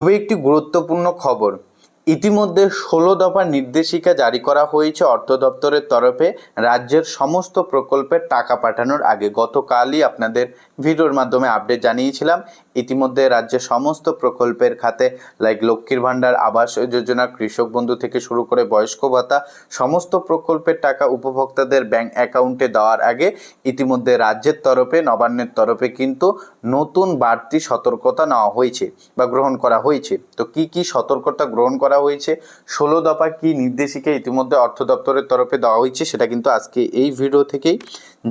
খুবই একটি গুরুত্বপূর্ণ খবর। ইতিমধ্যে ষোলো দফা নির্দেশিকা জারি করা হয়েছে অর্থ দপ্তরের তরফে। রাজ্যের সমস্ত প্রকল্পের টাকা পাঠানোর আগে গতকালই আপনাদের ভিডিওর মাধ্যমে আপডেট জানিয়েছিলাম। ইতিমধ্যে রাজ্যের সমস্ত প্রকল্পের খাতে লাইক লক্ষ্মীর ভাণ্ডার, আবাস যোজনা, কৃষক বন্ধু থেকে শুরু করে বয়স্ক ভাতা, সমস্ত প্রকল্পের টাকা উপভোক্তাদের ব্যাংক অ্যাকাউন্টে দেওয়ার আগে ইতিমধ্যে রাজ্যের তরফে, নবান্নের তরফে কিন্তু নতুন বাড়তি সতর্কতা নেওয়া হয়েছে বা গ্রহণ করা হয়েছে। তো কি কি সতর্কতা গ্রহণ করা হয়েছে, ষোলো দফা কি নির্দেশিকা ইতিমধ্যে অর্থ দপ্তরের তরফে দেওয়া হয়েছে, সেটা কিন্তু আজকে এই ভিডিও থেকেই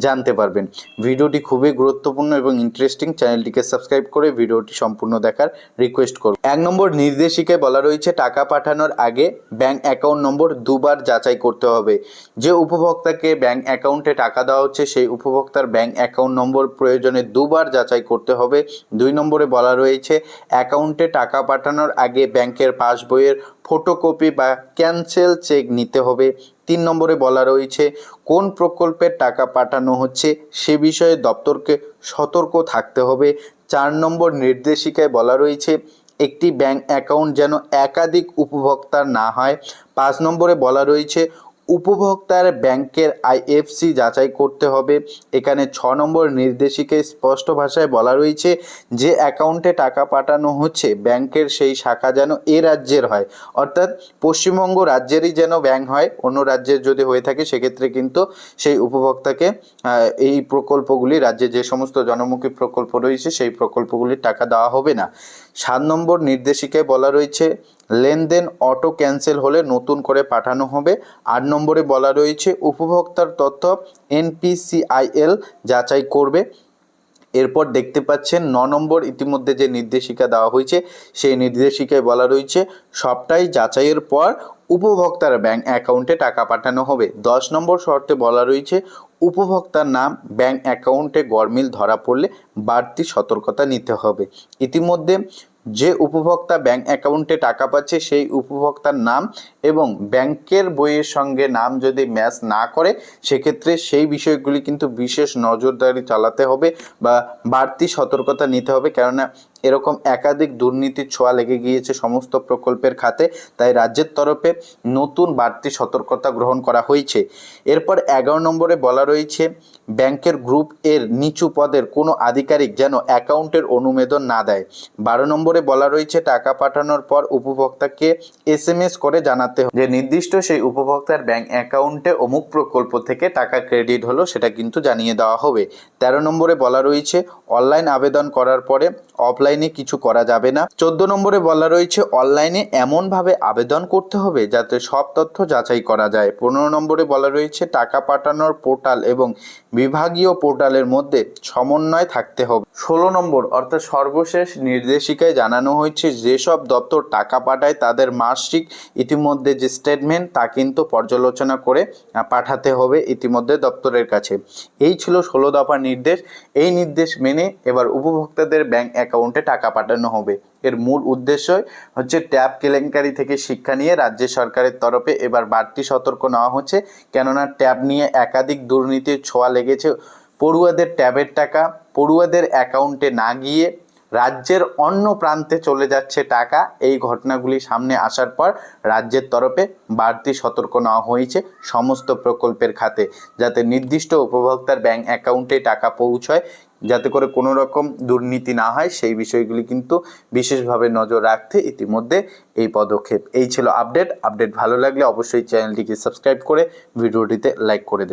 জানতে পারবেন। ভিডিওটি খুবই গুরুত্বপূর্ণ এবং ইন্টারেস্টিং চ্যানেলটিকে সাবস্ক্রাইব করে ভিডিওটি সম্পূর্ণ দেখার রিকোয়েস্ট করব। এক নম্বর নির্দেশিকায় বলা রয়েছে, টাকা পাঠানোর আগে ব্যাংক অ্যাকাউন্ট নম্বর দুবার যাচাই করতে হবে। যে উপভোক্তাকে ব্যাংক অ্যাকাউন্টে টাকা দেওয়া হচ্ছে, সেই উপভোক্তার ব্যাংক অ্যাকাউন্ট নম্বর প্রয়োজনে দুবার যাচাই করতে হবে। দুই নম্বরে বলা রয়েছে অ্যাকাউন্টে টাকা পাঠানোর আগে ব্যাংকের পাসবইয়ের ফটোকপি বা ক্যান্সেল চেক নিতে হবে। তিন নম্বরে বলা রয়েছে, কোন প্রকল্পের টাকা পাঠানো হচ্ছে সে বিষয়ে দপ্তরকে সতর্ক থাকতে হবে। চার নম্বর নির্দেশিকায় বলা রয়েছে, একটি ব্যাংক অ্যাকাউন্ট যেন একাধিক উপভোক্তার না হয়। পাঁচ নম্বরে বলা রয়েছে উপভোক্তার ব্যাংকের আইএফসি যাচাই করতে হবে। এখানে ছ নম্বর নির্দেশিকায় স্পষ্ট ভাষায় বলা রয়েছে যে অ্যাকাউন্টে টাকা পাঠানো হচ্ছে, ব্যাংকের সেই শাখা যেন এ রাজ্যের হয়। অর্থাৎ পশ্চিমবঙ্গ রাজ্যেরই যেন ব্যাংক হয়, অন্য রাজ্যের যদি হয়ে থাকে, সেক্ষেত্রে কিন্তু সেই উপভোক্তাকে এই প্রকল্পগুলি, রাজ্যে যে সমস্ত জনমুখী প্রকল্প রয়েছে, সেই প্রকল্পগুলির টাকা দেওয়া হবে না। সাত নম্বর নির্দেশিকায় বলা রয়েছে লেনদেন অটো ক্যান্সেল হলে নতুন করে পাঠানো হবে। আট নম্বরে বলা রয়েছে, উপভোক্তার তথ্য এনপিসিআইএল যাচাই করবে। এরপর দেখতে পাচ্ছেন, ন নম্বর ইতিমধ্যে যে নির্দেশিকা দেওয়া হয়েছে, সেই নির্দেশিকায় বলা রয়েছে, সবটাই যাচাইয়ের পর উপভোক্তার ব্যাংক অ্যাকাউন্টে টাকা পাঠানো হবে। দশ নম্বর শর্তে বলা রয়েছে, উপভোক্তার নাম ব্যাংক অ্যাকাউন্টে গরমিল ধরা পড়লে বাড়তি সতর্কতা নিতে হবে। ইতিমধ্যে যে উপভোক্তা ব্যাংক অ্যাকাউন্টে টাকা পাচ্ছে সেই উপভোক্তার নাম এবং ব্যাংকের বইয়ের সঙ্গে নাম যদি ম্যাচ না করে, সেক্ষেত্রে সেই বিষয়গুলি কিন্তু বিশেষ নজরদারি চালাতে হবে বা বাড়তি সতর্কতা নিতে হবে। কেননা এরকম একাধিক দুর্নীতির ছোঁয়া লেগে গিয়েছে সমস্ত প্রকল্পের খাতে, তাই রাজ্যের তরফে নতুন বাড়তি সতর্কতা গ্রহণ করা হয়েছে। এরপর এগারো নম্বরে বলা রয়েছে, ব্যাংকের গ্রুপ এর নিচু পদের কোনো আধিকারিক যেন অ্যাকাউন্টের অনুমোদন না দেয়। বারো নম্বরে বলা রয়েছে, টাকা পাঠানোর পর উপভোক্তাকে এস এম এস করে জানাতে যে নির্দিষ্ট সেই উপভোক্তার ব্যাংক অ্যাকাউন্টে অমুক প্রকল্প থেকে টাকা ক্রেডিট হলো সেটা কিন্তু জানিয়ে দেওয়া হবে। তেরো নম্বরে বলা রয়েছে, অনলাইন আবেদন করার পরে অফলাইনে কিছু করা যাবে না। চোদ্দ নম্বরে বলা রয়েছে অনলাইনে এমনভাবে আবেদন করতে হবে যাতে সব তথ্য যাচাই করা যায়। পনেরো নম্বরে বলা রয়েছে, টাকা পাঠানোর পোর্টাল এবং বিভাগীয় পোর্টালের মধ্যে সমন্বয় থাকতে হবে। ষোলো নম্বর, অর্থাৎ সর্বশেষ নির্দেশিকায় জানানো হয়েছে, যেসব দপ্তর টাকা পাঠায় তাদের মাসিক ইতিমধ্যে যে স্টেটমেন্ট তা কিন্তু পর্যালোচনা করে পাঠাতে হবে ইতিমধ্যে দপ্তরের কাছে। এই ছিল ষোলো দফা নির্দেশ। এই নির্দেশ মেনে এবার উপভোক্তাদের ব্যাংক অ্যাকাউন্টে টাকা পাঠানো হবে। এর মূল উদ্দেশ্য হচ্ছে ট্যাব কেলেঙ্কারি থেকে শিক্ষা নিয়ে রাজ্য সরকারের তরফে এবার বাড়তি সতর্ক নেওয়া হচ্ছে। কেননা ট্যাব নিয়ে একাধিক দুর্নীতির ছোঁয়া লেগেছে। পড়ুয়াদের ট্যাবের টাকা, পড়ুয়াদের অ্যাকাউন্টে না গিয়ে রাজ্যের অন্য প্রান্তে চলে যাচ্ছে টাকা। এই ঘটনাগুলি সামনে আসার পর রাজ্যের তরফে বাড়তি সতর্ক নেওয়া হয়েছে সমস্ত প্রকল্পের খাতে। যাতে নির্দিষ্ট উপভোক্তার ব্যাংক অ্যাকাউন্টে টাকা পৌঁছয় যাতে করে কোনো রকম দুর্নীতি না হয়, সেই বিষয়গুলি কিন্তু বিশেষভাবে নজর রাখতে ইতিমধ্যে এই পদক্ষেপ। এই ছিল আপডেট। আপডেট ভালো লাগলে অবশ্যই চ্যানেলটিকে সাবস্ক্রাইব করে ভিডিওটিতে লাইক করে